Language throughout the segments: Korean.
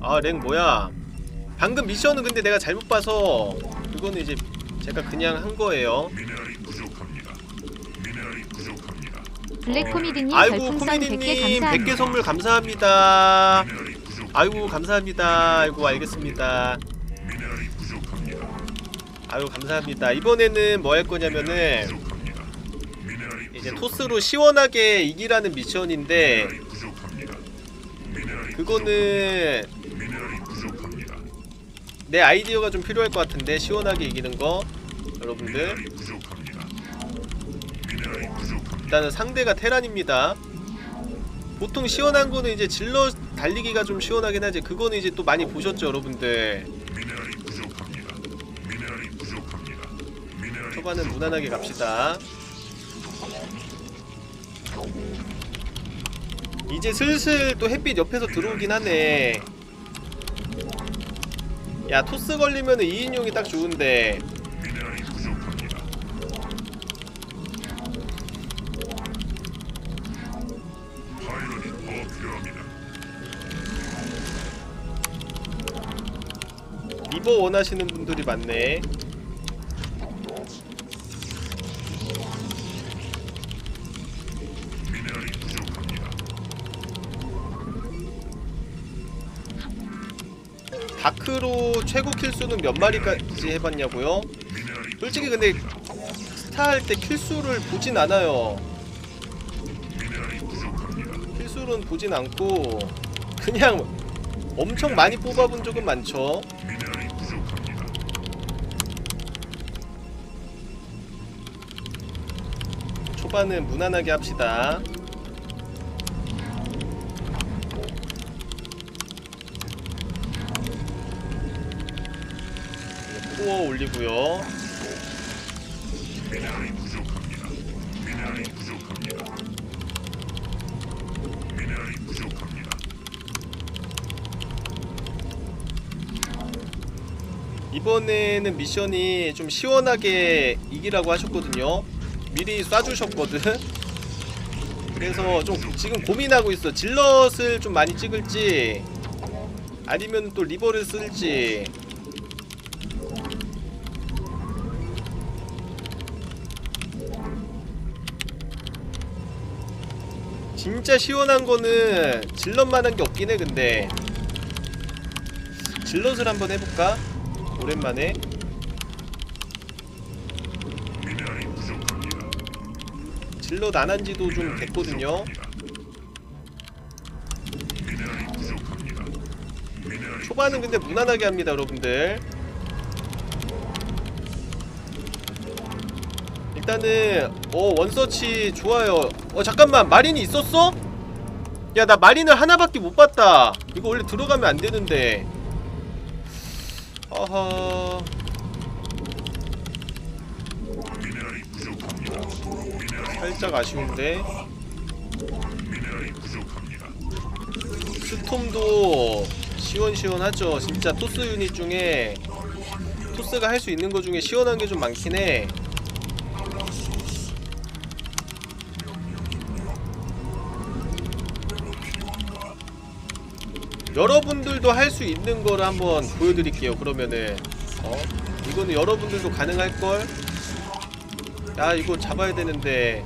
아 랭 뭐야? 방금 미션은 근데 내가 잘못 봐서 그거는 이제 제가 그냥 한 거예요. 블랙 코미디님 아이고 100개 코미디님 감사합니다. 100개 선물 감사합니다. 아이고 감사합니다. 아이고 알겠습니다. 아이고 감사합니다. 이번에는 뭐 할 거냐면은 이제 토스로 시원하게 이기라는 미션인데 그거는. 내 아이디어가 좀 필요할 것 같은데 시원하게 이기는 거 여러분들. 일단은 상대가 테란입니다 보통 시원한 거는 이제 질러 달리기가 좀 시원하긴 하지 그거는 이제 또 많이 보셨죠 여러분들 초반은 무난하게 갑시다 이제 슬슬 또 햇빛 옆에서 들어오긴 하네 야 토스 걸리면 2인용이 딱 좋은데. 리버 원하시는 분들이 많네 다크로 최고 킬수는 몇 마리까지 해봤냐고요? 솔직히 근데 스타 할 때 킬수를 보진 않아요. 킬수는 보진 않고 그냥 엄청 많이 뽑아본 적은 많죠. 초반은 무난하게 합시다 코어 올리고요 미네랄이 부족합니다. 미네랄이 부족합니다. 미네랄이 부족합니다. 이번에는 미션이 좀 시원하게 이기라고 하셨거든요 미리 쏴주셨거든 그래서 좀 지금 고민하고 있어 질럿을 좀 많이 찍을지 아니면 또 리버를 쓸지 진짜 시원한 거는 질럿만한 게 없긴 해 근데. 질럿을 한번 해볼까? 오랜만에. 질럿 안 한지도 좀 됐거든요. 초반은 근데 무난하게 합니다 여러분들 일단은 어 원서치 좋아요 어 잠깐만 마린이 있었어? 야 나 마린을 하나밖에 못 봤다 이거 원래 들어가면 안 되는데. 미네랄이 살짝 아쉬운데. 스톰도 시원시원하죠 진짜 토스 유닛 중에 토스가 할 수 있는 것 중에 시원한 게 좀 많긴 해 여러분들도 할 수 있는 거를 한번 보여드릴게요 그러면은 어? 이거는 여러분들도 가능할걸? 야 이거 잡아야 되는데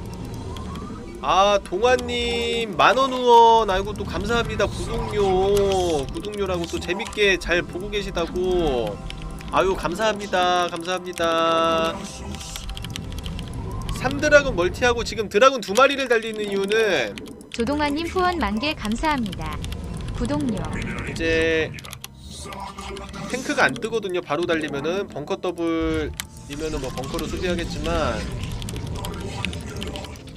아 동아님 만원 후원 아이고 또 감사합니다 구독료 구독료라고 또 재밌게 잘 보고 계시다고 아유 감사합니다 감사합니다 3드라군 멀티하고 지금 드라군 두 마리를 달리는 이유는 조동아님 후원 만개 감사합니다. 구독료. 이제 탱크가 안 뜨거든요 바로 달리면은 벙커 더블이면은 뭐 벙커로 수비하겠지만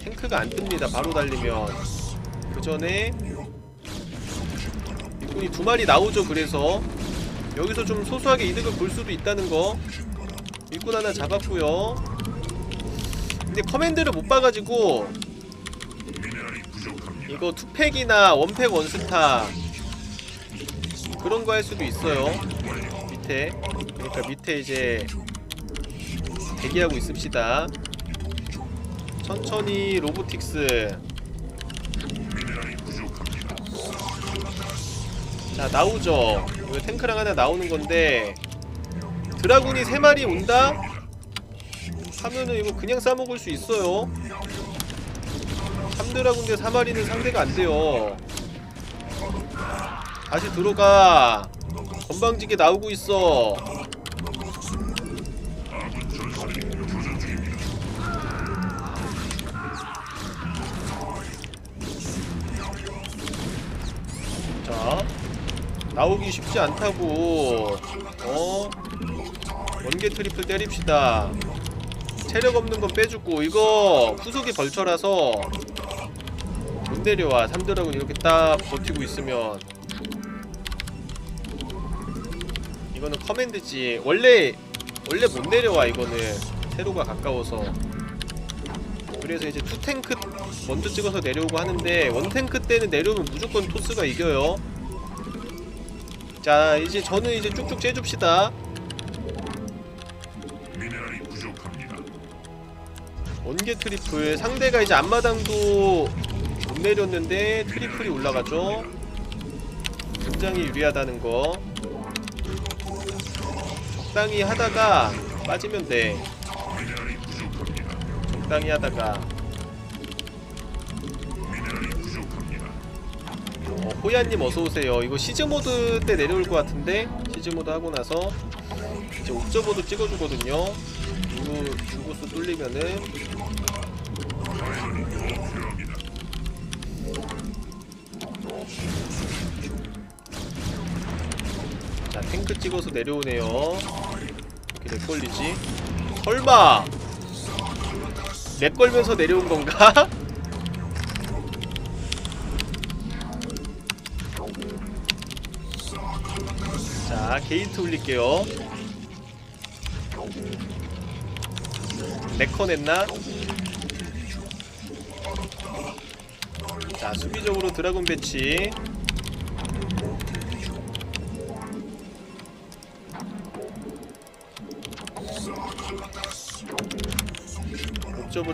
탱크가 안 뜹니다 바로 달리면 그 전에 일꾼이 두 마리 나오죠 그래서 여기서 좀 소소하게 이득을 볼 수도 있다는 거 일꾼 하나 잡았고요 근데 커맨드를 못 봐가지고. 이거 투팩이나 원팩 원스타 그런 거 할 수도 있어요. 밑에. 그러니까 밑에 이제 대기하고 있읍시다. 천천히 로보틱스. 자 나오죠. 이거 탱크랑 하나 나오는 건데 드라군이 세마리 온다? 하면은 이거 그냥 싸먹을 수 있어요. 3드라군 대 4마리는 상대가 안 돼요 다시 들어가 건방지게 나오고 있어. 자 나오기 쉽지 않다고. 어? 원개 트리플 때립시다. 체력 없는 건 빼주고 이거 후속이 벌처라서 못 내려와. 3드라군 이렇게 딱 버티고 있으면 이거는 커맨드지. 원래 원래 못 내려와 이거는. 세로가 가까워서. 그래서 이제 투탱크 먼저 찍어서 내려오고 하는데 원탱크 때는 내려오면 무조건 토스가 이겨요. 자 이제 저는 이제 쭉쭉 째줍시다. 원개 트리플. 상대가 이제 앞마당도 못 내렸는데 트리플이 올라가죠. 굉장히 유리하다는 거 적당히 하다가 빠지면 돼. 적당히 하다가. 어, 호야님 어서오세요 이거 시즈모드 때 내려올 것 같은데 시즈모드 하고 나서 이제 옵저버도 찍어주거든요 이거 중고수 뚫리면은 자 탱크 찍어서 내려오네요. 이렇게 렉 걸리지? 설마! 렉 걸면서 내려온 건가? 자 게이트 올릴게요. 네커 냈나? 자 수비적으로 드라곤 배치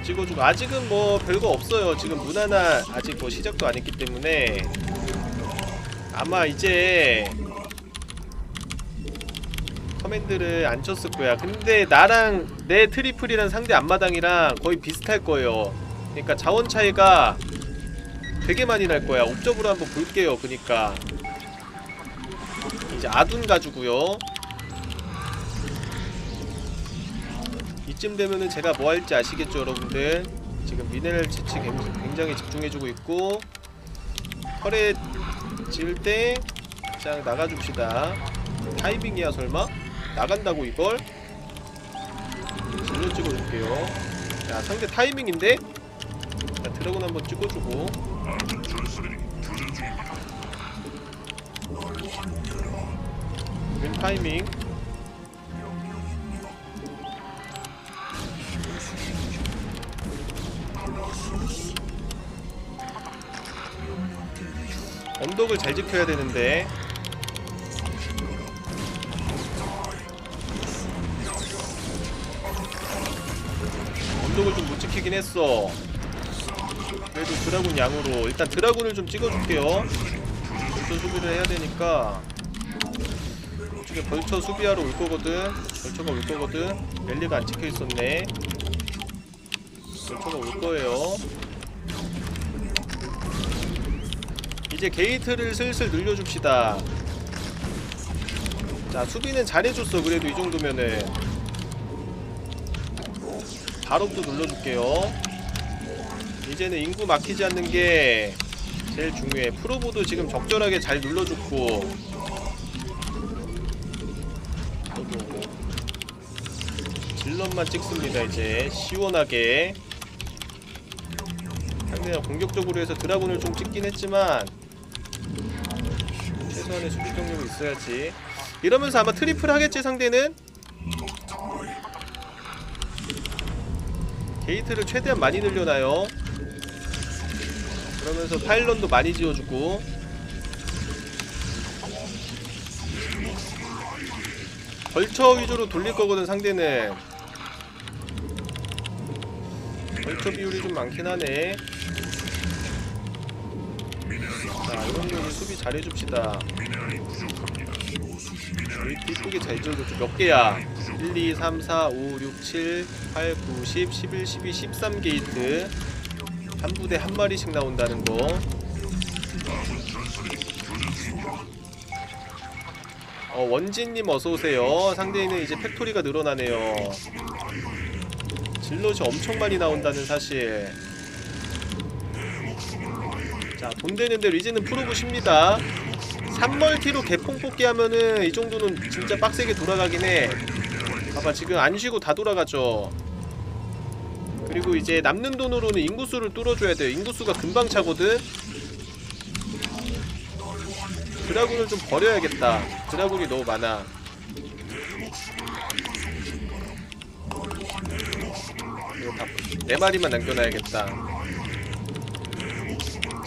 찍어주고 아직은 뭐 별거 없어요 지금 무난한 아직 뭐 시작도 안 했기 때문에 아마 이제 커맨드를 안 쳤을 거야. 근데 나랑 내 트리플이랑 상대 앞마당이랑 거의 비슷할 거예요. 그러니까 자원 차이가 되게 많이 날 거야. 옵저브로 한번 볼게요. 그니까 이제 아둔 가지고요. 이쯤 되면은 제가 뭐 할지 아시겠죠, 여러분들? 지금 미네랄 채취 굉- 굉장히 집중해주고 있고 털에 지을 때 그냥 나가줍시다. 타이밍이야 설마? 나간다고 이걸? 질러 찍어줄게요 야 상대 타이밍인데? 자 드래곤 한번 찍어주고. 웬 타이밍 언덕을 잘 지켜야 되는데. 언덕을 좀 못 지키긴 했어. 그래도 드라군 양으로 일단 드라군을 좀 찍어줄게요. 벌처 수비를 해야 되니까. 이쪽에 벌처 수비하러 올 거거든. 벌처가 올 거거든. 랠리가 안 찍혀 있었네. 벌처가 올 거예요 이제 게이트를 슬슬 늘려줍시다. 자 수비는 잘해줬어. 그래도 이 정도면은. 발업도 눌러줄게요. 이제는 인구 막히지 않는 게 제일 중요해. 프로보도 지금 적절하게 잘 눌러줬고. 질럿만 찍습니다 이제. 시원하게. 상대가 공격적으로 해서 드라군을 좀 찍긴 했지만 최소한의 수비 경력이 있어야지. 이러면서 아마 트리플 하겠지 상대는? 게이트를 최대한 많이 늘려놔요. 그러면서 파일런도 많이 지어주고. 벌처 위주로 돌릴 거거든 상대는. 벌처 비율이 좀 많긴 하네 자자 이런 수비 잘해줍시다. 이쁘게 잘 지어줬죠. 몇 개야? 1, 2, 3, 4, 5, 6, 7, 8, 9, 10, 11, 12, 13 게이트. 한 부대 한 마리씩 나온다는 거. 어, 원진님 어서오세요. 상대에는 이제 팩토리가 늘어나네요. 질럿이 엄청 많이 나온다는 사실 자 돈 되는 대로 이제는 프로브십니다 3멀티로 개풍 뽑기 하면은 이 정도는 진짜 빡세게 돌아가긴 해. 봐봐 지금 안 쉬고 다 돌아가죠. 그리고 이제 남는 돈으로는 인구수를 뚫어줘야 돼요. 인구수가 금방 차거든. 드라군을 좀 버려야겠다. 드라군이 너무 많아. 이거 다네 마리만 남겨놔야겠다.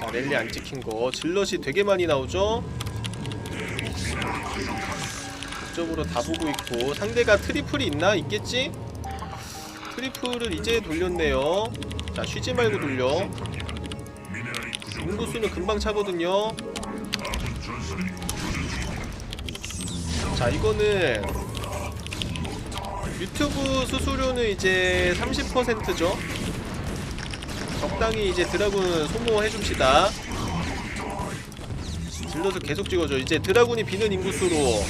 자 랠리 안 찍힌 거 질럿이 되게 많이 나오죠. 쪽으로 다 보고 있고 상대가 트리플이 있나? 있겠지? 트리플을 이제 돌렸네요 자 쉬지 말고 돌려. 인구수는 금방 차거든요 자 이거는 유튜브 수수료는 이제 30%죠 적당히 이제 드라군 소모해줍시다. 질럿을 계속 찍어줘. 이제 드라군이 비는 인구수로.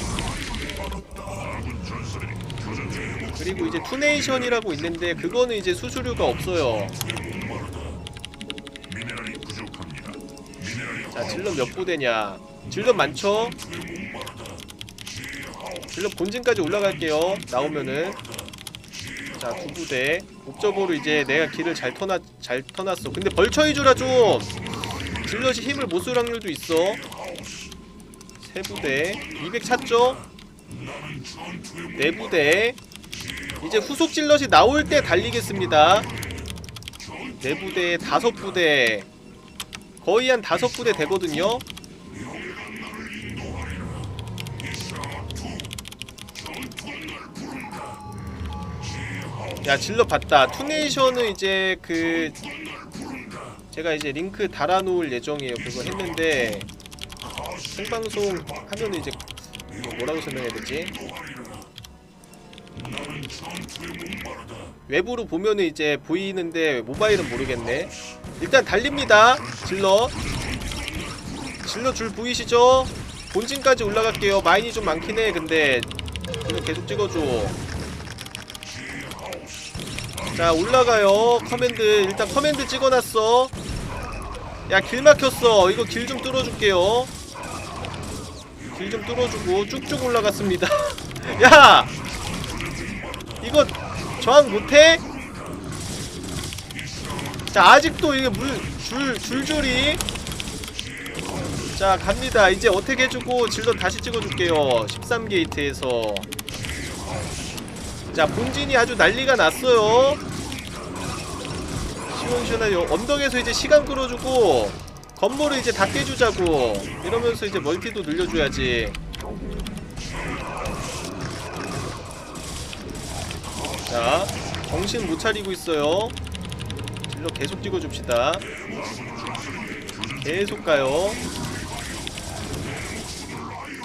그리고 이제 투네이션이라고 있는데 그거는 이제 수수료가 없어요. 자 질럿 몇 부대냐? 질럿 많죠? 질럿 본진까지 올라갈게요. 나오면은 자 두 부대. 옵저버로 이제 내가 길을 잘 터놨 잘 터놨어. 근데 벌처 위주라 좀. 질럿이 힘을 못 쓸 확률도 있어. 세 부대. 200 찼죠? 네 부대. 이제 후속 질럿이 나올 때 달리겠습니다. 네 부대 다섯 부대. 거의 한 다섯 부대 되거든요. 야 질러 봤다. 투네이션은 이제 그 제가 이제 링크 달아놓을 예정이에요. 그거 했는데 생방송 하면 이제 이거 뭐라고 설명해야 되지? 외부로 보면은 이제 보이는데 모바일은 모르겠네. 일단 달립니다. 질러. 질러 줄 보이시죠? 본진까지 올라갈게요. 마인이 좀 많긴 해. 근데 계속 찍어줘. 자 올라가요. 커맨드 일단 커맨드 찍어놨어. 야 길 막혔어. 이거 길 좀 뚫어줄게요. 길 좀 뚫어주고 쭉쭉 올라갔습니다. 야 이거 저항 못해? 자 아직도 이게 물 줄 줄줄이 자 갑니다 이제 어떻게 해주고 질러 다시 찍어줄게요 13게이트에서 자 본진이 아주 난리가 났어요 시원시원하게 언덕에서 이제 시간 끌어주고 건물을 이제 다 깨주자고 이러면서 이제 멀티도 늘려줘야지. 자 정신 못 차리고 있어요. 질러 계속 찍어줍시다. 계속 가요.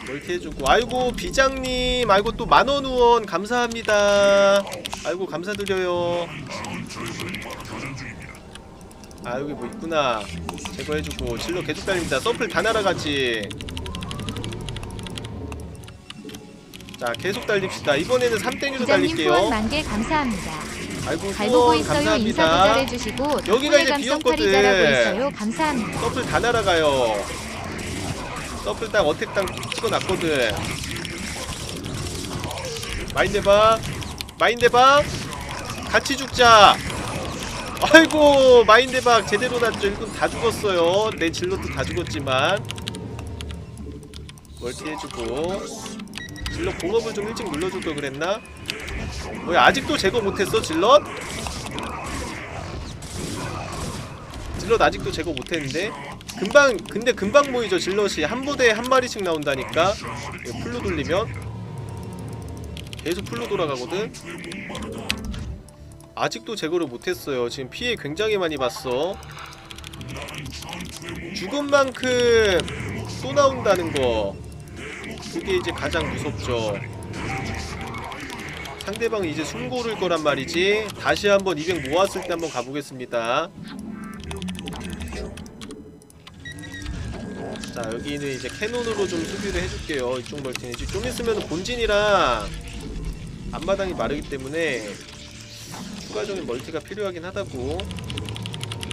멀티 해주고. 아이고 비장님. 아이고 또 만원 후원 감사합니다. 아이고 감사드려요 아 여기 뭐 있구나 제거해주고 질러 계속 달립니다 서플 다 날아가지 자 계속 달립시다 이번에는 3땡으로 부장님 달릴게요 후원 만개 감사합니다. 아이고 잘 보고 있어요. 감사합니다 도달해주시고 여기가 이제 비었거든. 감사합니다. 서플 다 날아가요. 서플 땅 어택 땅 찍어놨거든. 마인드박, 마인드박, 같이 죽자. 아이고 마인드박 제대로 났죠. 일꾼 다 죽었어요. 내 질럿도 다 죽었지만 멀티 해주고 질럿 공업을 좀 일찍 눌러줄 걸 그랬나? 뭐야 아직도 제거 못했어 질럿? 질럿 아직도 제거 못했는데 금방 근데 금방 모이죠 질럿이 한 부대에 한 마리씩 나온다니까 풀로 돌리면 계속 풀로 돌아가거든 아직도 제거를 못했어요. 지금 피해 굉장히 많이 봤어. 죽은 만큼 또 나온다는 거. 그게 이제 가장 무섭죠. 상대방이 이제 숨 고를 거란 말이지. 다시 한번 200 모았을 때 한번 가보겠습니다. 자 여기는 이제 캐논으로 좀 수비를 해줄게요. 이쪽 멀티는. 지금 좀 있으면 본진이랑 앞마당이 마르기 때문에 추가적인 멀티가 필요하긴 하다고.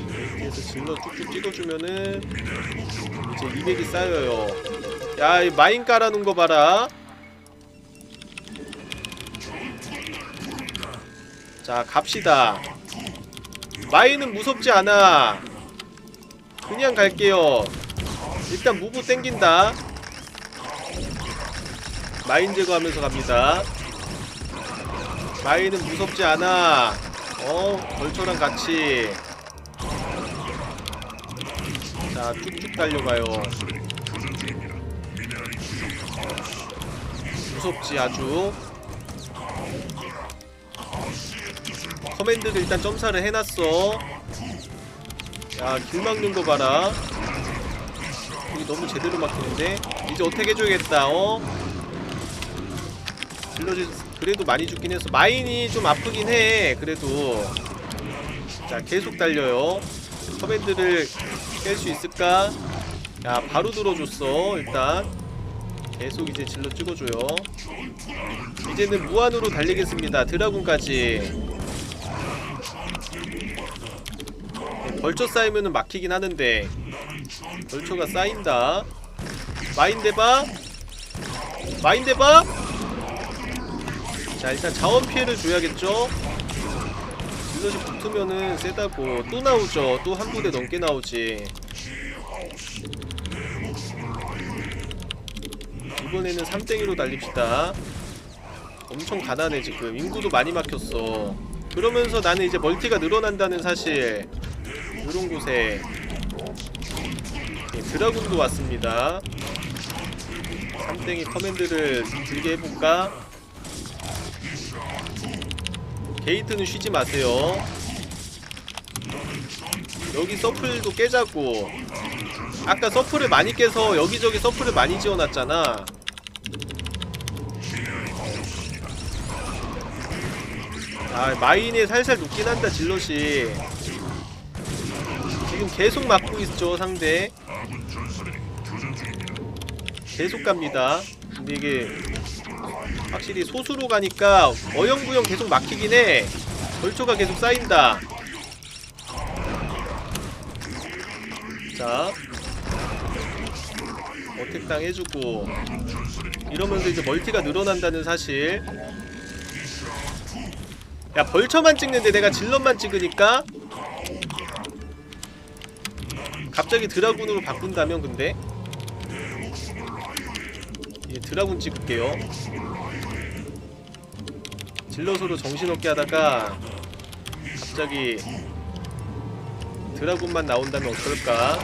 멀티에서 질러 쭉쭉 찍어주면은 이제 200이 쌓여요. 야 이 마인 깔아놓은 거 봐라. 자 갑시다. 마인은 무섭지 않아. 그냥 갈게요. 일단 무브 땡긴다. 마인 제거하면서 갑니다. 마인은 무섭지 않아 어 벌초랑 같이. 자 쭉쭉 달려가요. 무섭지 아주. 커맨드를 일단 점사를 해놨어. 야길 막는 거 봐라. 여기 너무 제대로 막히는데. 이제 어떻게 해줘야겠다 어? 질러지 그래도 많이 죽긴 했어. 마인이 좀 아프긴 해 그래도. 자 계속 달려요. 커맨드를 깰 수 있을까? 야 바로 들어줬어 일단. 계속 이제 질러 찍어줘요. 이제는 무한으로 달리겠습니다 드라군까지. 네, 벌초 쌓이면은 막히긴 하는데. 벌초가 쌓인다. 마인 대박 마인 대박 자 일단 자원 피해를 줘야겠죠? 질럿이 붙으면은 세다고 또 나오죠. 또 한 부대 넘게 나오지. 이번에는 3땡이로 달립시다. 엄청 가난해 지금. 인구도 많이 막혔어. 그러면서 나는 이제 멀티가 늘어난다는 사실. 이런 곳에. 예, 드라군도 왔습니다. 3땡이 커맨드를 들게 해볼까? 게이트는 쉬지 마세요. 여기 서플도 깨자고. 아까 서플을 많이 깨서 여기저기 서플을 많이 지어놨잖아. 아 마인에 살살 녹긴 한다 질럿이. 지금 계속 막고 있죠 상대. 계속 갑니다. 근데 이게 확실히 소수로 가니까 어영부영 계속 막히긴 해. 벌초가 계속 쌓인다. 자 어택당 해주고 이러면서 이제 멀티가 늘어난다는 사실. 야 벌처만 찍는데 내가 질럿만 찍으니까 갑자기 드라군으로 바꾼다면 근데? 예, 드라군 찍을게요 질럿으로 정신없게 하다가 갑자기 드라군만 나온다면 어떨까.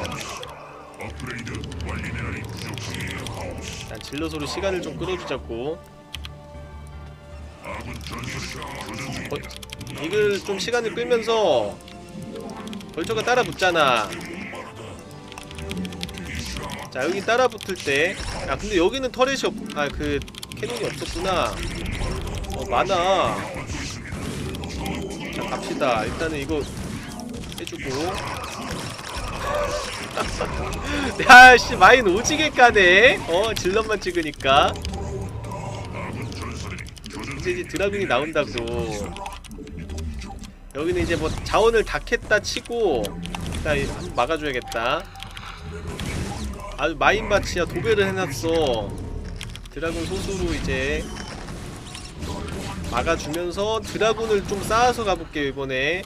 난 질럿으로 시간을 좀 끌어주자고. 어, 이걸 좀 시간을 끌면서 벌처가 따라 붙잖아 자 여기 따라 붙을 때야 근데 여기는 터렛이 없.. 아 그 캐논이 없었구나 어 많아 자 갑시다. 일단은 이거 해주고. 야씨 마인 오지게 까네. 어 질럿만 찍으니까. 이제 이제 드라군이 나온다고. 여기는 이제 뭐 자원을 다 캤다 치고 일단 한번 막아줘야겠다. 아주 마인마치야. 도배를 해놨어. 드라군 소수로 이제 막아주면서 드라군을 좀 쌓아서 가볼게요 이번에.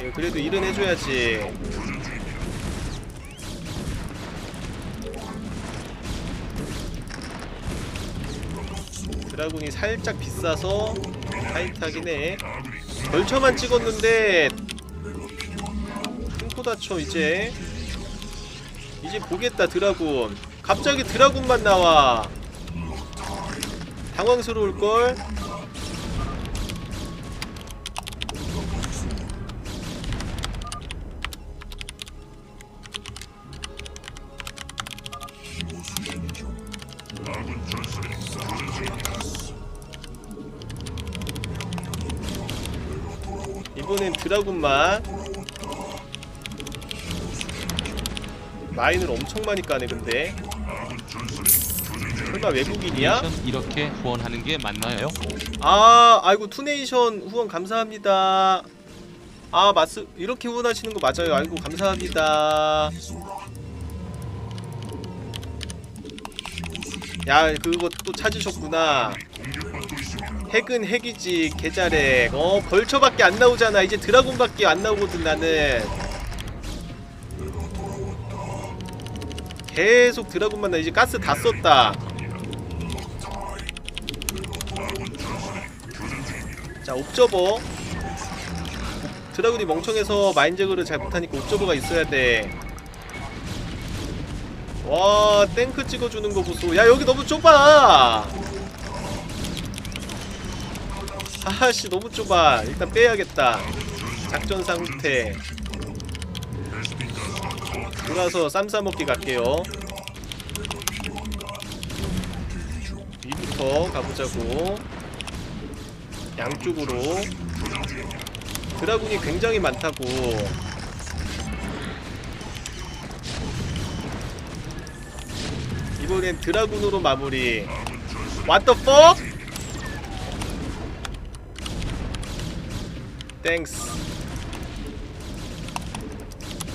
예, 그래도 일은 해줘야지. 드라군이 살짝 비싸서 타이트하긴 해. 벌처만 찍었는데 큰코 다쳐 이제. 이제 보겠다 드라군. 갑자기 드라군만 나와 당황스러울걸. 이번엔 드라군만. 마인을 엄청 많이 까네 근데. 설마 외국인이야? 이렇게 후원하는 게 맞나요? 아 아이고 투네이션 후원 감사합니다 아 마스 이렇게 후원하시는 거 맞아요 아이고 감사합니다 야 그거 또 찾으셨구나. 핵은 핵이지 개자렉 어 벌처밖에 안 나오잖아 이제 드라곤밖에 안 나오거든 나는 계속 드라곤만 나 이제 가스 다 썼다. 자 옵저버. 드라군이 멍청해서 마인제거를 잘 못하니까 옵저버가 있어야 돼와 탱크 찍어주는 거 보소. 야 여기 너무 좁아! 아씨 너무 좁아. 일단 빼야겠다. 작전 상태 돌아서 쌈 싸먹기 갈게요. 위부터 가보자고. 양쪽으로. 드라군이 굉장히 많다고. 이번엔 드라군으로 마무리. What the fuck? 땡스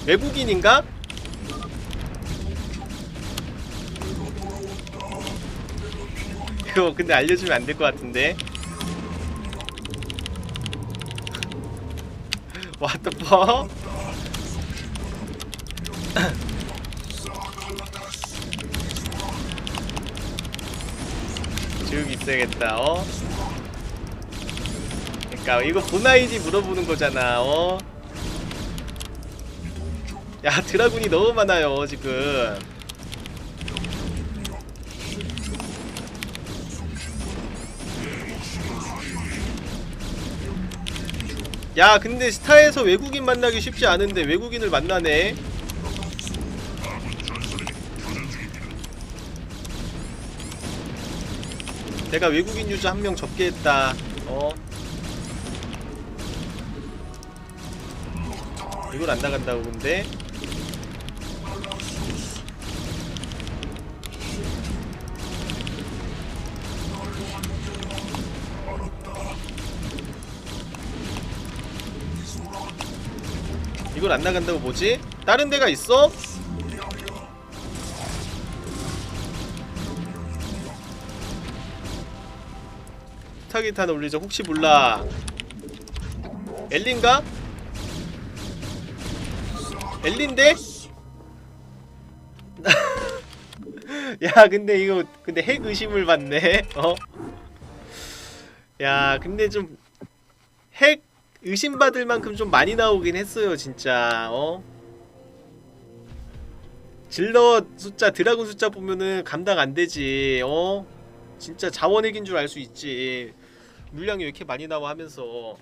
외국인인가? 이거 근데 알려주면 안 될 것 같은데 What the fuck? 쭉 있어야겠다 어? 그니까 이거 보나이지 물어보는 거잖아 어? 야 드라군이 너무 많아요 지금 야 근데 스타에서 외국인 만나기 쉽지 않은데 외국인을 만나네. 내가 외국인 유저 한 명 접게 했다. 어? 이걸 안 나간다고 근데 이걸 안 나간다고 뭐지? 다른 데가 있어? 스타기탄 올리자 혹시 몰라 엘린가? 엘린데? 야 근데 이거 근데 핵 의심을 받네 어? 야 근데 좀 핵 의심받을 만큼 좀 많이 나오긴 했어요 진짜 어? 질럿 숫자 드라군 숫자 보면은 감당 안 되지 어? 진짜 자원핵인 줄 알 수 있지 물량이 왜 이렇게 많이 나와 하면서